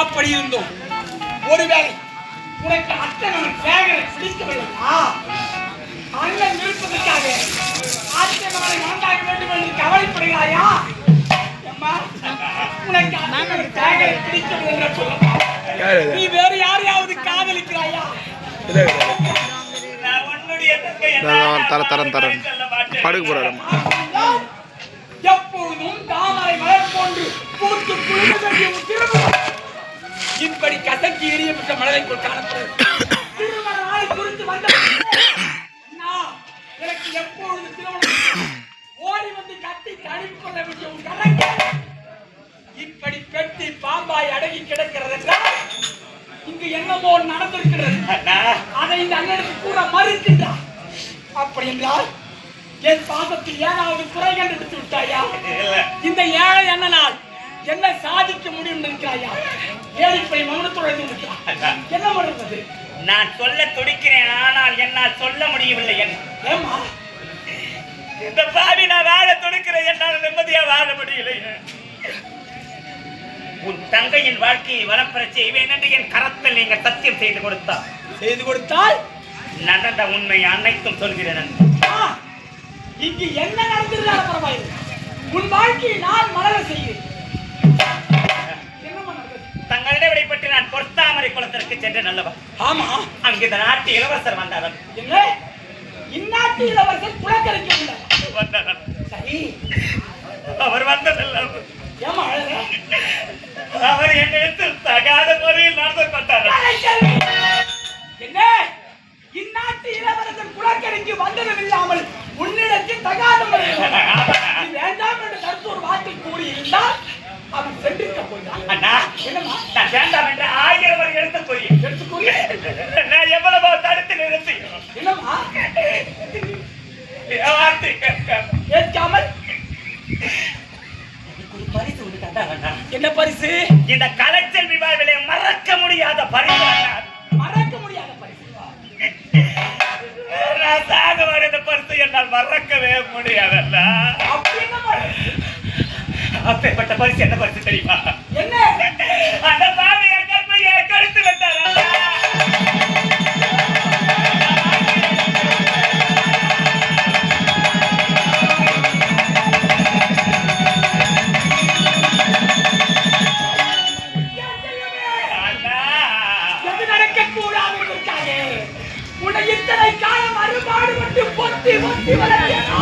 அப்படி இருந்தோம். ஒருவேளை உனக்கு அத்தனை சேகரை பிடிக்கவில்லையா? அண்ணன் இருப்பதற்காக அத்தனை மறந்தாக வேண்டும் என்று கவலைப்படுகிறாயா? அம்மா உனக்கு அத்தனை சேகரை பிடிக்கவில்லை என்று இது? நீ வேறு யாரையாவது காதலிக்கிறாயா? நான் தரேன், தரேன். படுக்க போறாருமா நான் எப்பொழுதும் தாமரை மலர் போன்று பூத்து குளிர்ந்து மலரைக்குள் காணப்படுகிறது எனக்கு எப்பொழுது திருமணம்? ஓடி வந்து கட்டி தழுவிக் கொள்ள வேண்டிய உன் இப்படி பெட்டி பாம்பாய் அடங்கி கிடக்கிறது இங்கு என்னமோ நடந்திருக்கிறது. அதை இந்த அண்ணனுக்கு கூட மறுக்கின்றார் அப்படி என்றால் என் பாசத்தில் ஏதாவது குறை கண்டுபிடித்து விட்டாயா? என்ன சாதிக்க முடியும் நினைக்கிறாயா? ஏழைப்பை இருக்கிறான் என்ன பண்ணுறது நான் சொல்ல துடிக்கிறேன் ஆனால் என்னால் சொல்ல முடியவில்லை ஏமா இந்த பாவி நான் வாழ துடிக்கிறேன் என்னால் நிம்மதியா வாழ முடியலை உன் தங்கையின் வாழ்க்கையை வளப்பெறச் செய்வேன் என்று என் கரத்தில் நீங்கள் சத்தியம் செய்து கொடுத்தார். செய்து கொடுத்தால் நடந்த உண்மை அனைத்தும் சொல்கிறேன் இங்கு என்ன நடந்திருந்தாலும் பரவாயில்லை. உன் வாழ்க்கையை நான் மலர செய்கிறேன் பொற்தாமரை குளத்திற்கு சென்றேன் அல்லவா ஆமா அங்கு இந்த நாட்டு இளவரசர் வந்தார் என்ன? இந்நாட்டு இளவரசர். சரி. அவர் வந்ததில்லை. ஏமா அவர் என்னிடத்தில் தகாத முறையில் நடந்து கொண்டார். என்ன? இந்நாட்டு இளவரசன் குலக்கரைக்கு வந்ததும் இல்லாமல் உன்னிடத்தில் தகாத முறையில் வேண்டாம் என்று கருத்து ஒரு வார்த்தை கூறி இருந்தால் அவன் சென்றிருக்க போகிறான். அண்ணா என்னம்மா? நான் வேண்டாம் எடுத்து போய் நான் எவ்வளவோ தடுத்து நிறுத்தி. வார்த்தை. என்ன பரிசு? இந்த கலைச்சல் விவாதிலே மறக்க முடியாத பரிசு. மறக்க முடியாத பரிசு. நான் சாக வர இந்த பரிசு என்னால் மறக்கவே முடியாதல்லா. அப்படி என்ன பரிசு? அப்பேற்பட்ட பரிசு என்ன பரிசு தெரியுமா? நடக்கக்கூடாது உன்னை இத்தனை காலம் அறுபாடு மட்டும் பொத்தி பொத்தி வளர்த்தேனா?